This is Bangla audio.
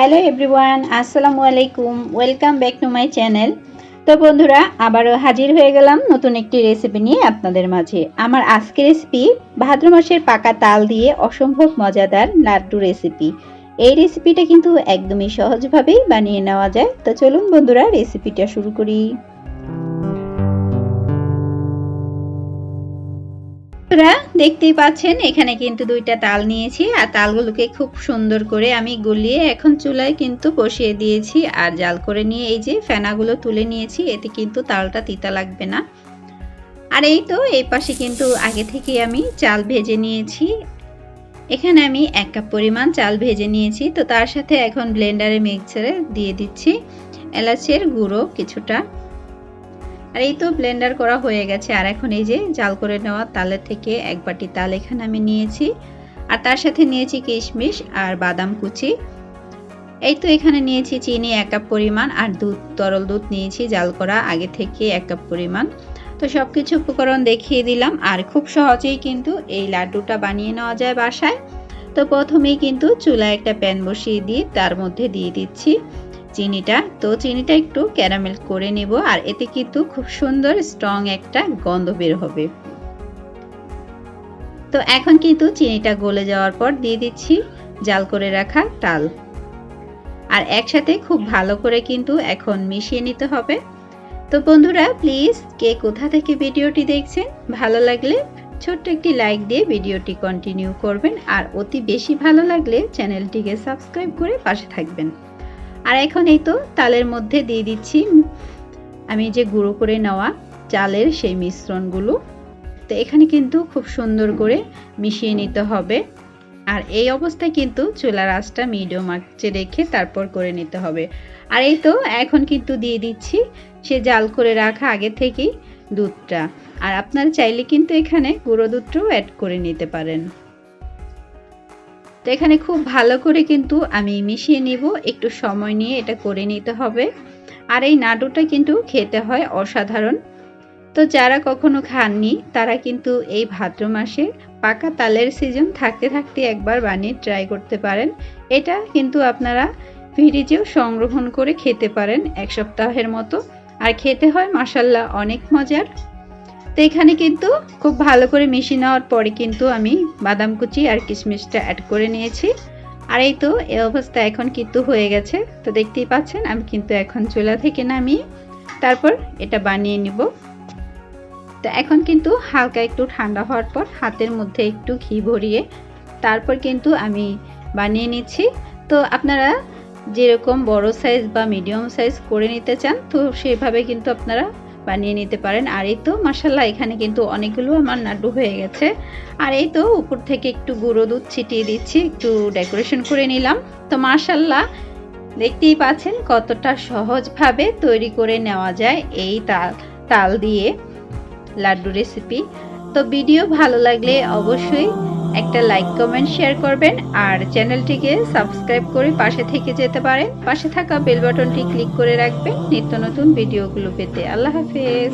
হ্যালো এভরিওয়ান আসসালামু আলাইকুম welcome back to my channel তো বন্ধুরা, আবারও হাজির হয়ে গেলাম নতুন একটি রেসিপি নিয়ে আপনাদের মাঝে। আমার আজকের রেসিপি ভাদ্র মাসের পাকা তাল দিয়ে অসম্ভব মজাদার লাড্ডু রেসিপি এই রেসিপিটা কিন্তু একদমই সহজভাবেই বানিয়ে নেওয়া যায়। তো চলুন বন্ধুরা রেসিপিটা শুরু করি। বন্ধুরা, দেখতেই পাচ্ছেন, এখানে কিন্তু দুইটা তাল নিয়েছি, আর তালগুলোকে খুব সুন্দর করে আমি গুলিয়ে এখন চুলায় কিন্তু বসিয়ে দিয়েছি, আর জাল করে নিয়ে এই যে ফেনাগুলো তুলে নিয়েছি, এতে কিন্তু তালটা তিতা লাগবে না। আর এই তো, এই পাশে কিন্তু আগে থেকে আমি চাল ভেজে নিয়েছি। এখানে আমি এক কাপ পরিমাণ চাল ভেজে নিয়েছি, তো তার সাথে এখন ব্লেন্ডারে মিক্সারে দিয়ে দিচ্ছি, এলাচের গুঁড়ো কিছুটা। আর এই তো ব্লেন্ডার করা হয়ে গেছে। আর এখন এই যে জাল করে নেওয়া তালের থেকে এক বাটি তাল এখানে আমি নিয়েছি। আর তার সাথে নিয়েছি কিশমিশ আর বাদাম কুচি। এই তো এখানে নিয়েছি চিনি এক কাপ পরিমাণ আর দুধ, তরল দুধ নিয়েছি জাল করা আগে থেকে এক কাপ পরিমাণ। তো সব কিছু উপকরণ দেখিয়ে দিলাম। আর খুব সহজেই কিন্তু এই লাড্ডুটা বানিয়ে নেওয়া যায় বাসায়। তো প্রথমেই কিন্তু চুলায় একটা প্যান বসিয়ে দিয়ে তার মধ্যে দিয়ে দিচ্ছি। চিনিটা, তো চিনিটা একটু ক্যারামেল করে নিব আর এতে কিন্তু খুব সুন্দর স্ট্রং একটা গন্ধ বের হবে। তো এখন কিন্তু চিনিটা গলে যাওয়ার পর দিয়ে দিচ্ছি জাল করে রাখা তাল। আর একসাথে খুব ভালো করে কিন্তু এখন মিশিয়ে নিতে হবে। তো বন্ধুরা প্লিজ কে কোথা থেকে ভিডিওটি দেখছেন, ভালো লাগলে ছোট্ট একটি লাইক দিয়ে ভিডিওটি কন্টিনিউ করবেন। আর অতি বেশি ভালো লাগলে চ্যানেলটিকে সাবস্ক্রাইব করে পাশে থাকবেন। আর এখন এই তো তালের মধ্যে দিয়ে দিচ্ছি। আমি যে গুঁড়ো করে নেওয়া চালের সেই মিশ্রণগুলো। তো এখানে কিন্তু খুব সুন্দর করে মিশিয়ে নিতে হবে। আর এই অবস্থায় কিন্তু চুলার আঁচটা মিডিয়াম আঁচে রেখে তারপর করে নিতে হবে। আর এই তো এখন কিন্তু দিয়ে দিচ্ছি সে জাল করে রাখা আগে থেকেই দুধটা। আর আপনারা চাইলে কিন্তু এখানে গুঁড়ো দুধটাও অ্যাড করে নিতে পারেন। তো এখানে খুব ভালো করে কিন্তু আমি মিশিয়ে নিব। একটু সময় নিয়ে এটা করে নিতে হবে। আর এই নাড়ুটা কিন্তু খেতে হয় অসাধারণ। তো যারা কখনো খাননি, তারা কিন্তু এই ভাদ্র মাসে পাকা তালের সিজন থাকতে থাকতে একবার বানিয়ে ট্রাই করতে পারেন। এটা কিন্তু আপনারা ফ্রিজেও সংরক্ষণ করে খেতে পারেন এক সপ্তাহের মতো। আর খেতে হয় মাসাল্লাহ অনেক মজার। তো এখানে কিন্তু খুব ভালো করে মিশিয়ে নেওয়ার পরে কিন্তু আমি বাদাম কুচি আর কিশমিশটা অ্যাড করে নিয়েছি। আর এই তো, এই অবস্থা এখন কিন্তু হয়ে গেছে। তো দেখতেই পাচ্ছেন, আমি কিন্তু এখন চুলা থেকে নামিয়ে তারপর এটা বানিয়ে নিব। তো এখন কিন্তু হালকা একটু ঠান্ডা হওয়ার পর হাতের মধ্যে একটু ঘি ভরিয়ে তারপর কিন্তু আমি বানিয়ে নিচ্ছি। তো আপনারা যেরকম বড় সাইজ বা মিডিয়াম সাইজ করে নিতে চান, তো সেভাবে কিন্তু আপনারা বানিয়ে নিতে পারেন। আর এই তো মাসাল্লাহ এখানে কিন্তু অনেকগুলো আমার নাড্ডু হয়ে গেছে। আর এই তো, উপর থেকে একটু গুঁড়ো দুধ ছিটিয়ে দিচ্ছি, একটু ডেকোরেশন করে নিলাম। তো মাসাল্লাহ দেখতেই পাচ্ছেন কতটা সহজভাবে তৈরি করে নেওয়া যায় এই তাল তাল দিয়ে লাড্ডু রেসিপি। তো ভিডিও ভালো লাগলে অবশ্যই একটা লাইক কমেন্ট শেয়ার করবেন আর চ্যানেলটিকে সাবস্ক্রাইব করে পাশে থেকে যেতে পারেন। পাশে থাকা বেল বাটনটি ক্লিক করে রাখবেন। নিত্য নতুন ভিডিওগুলো পেতে। আল্লাহ হাফেজ।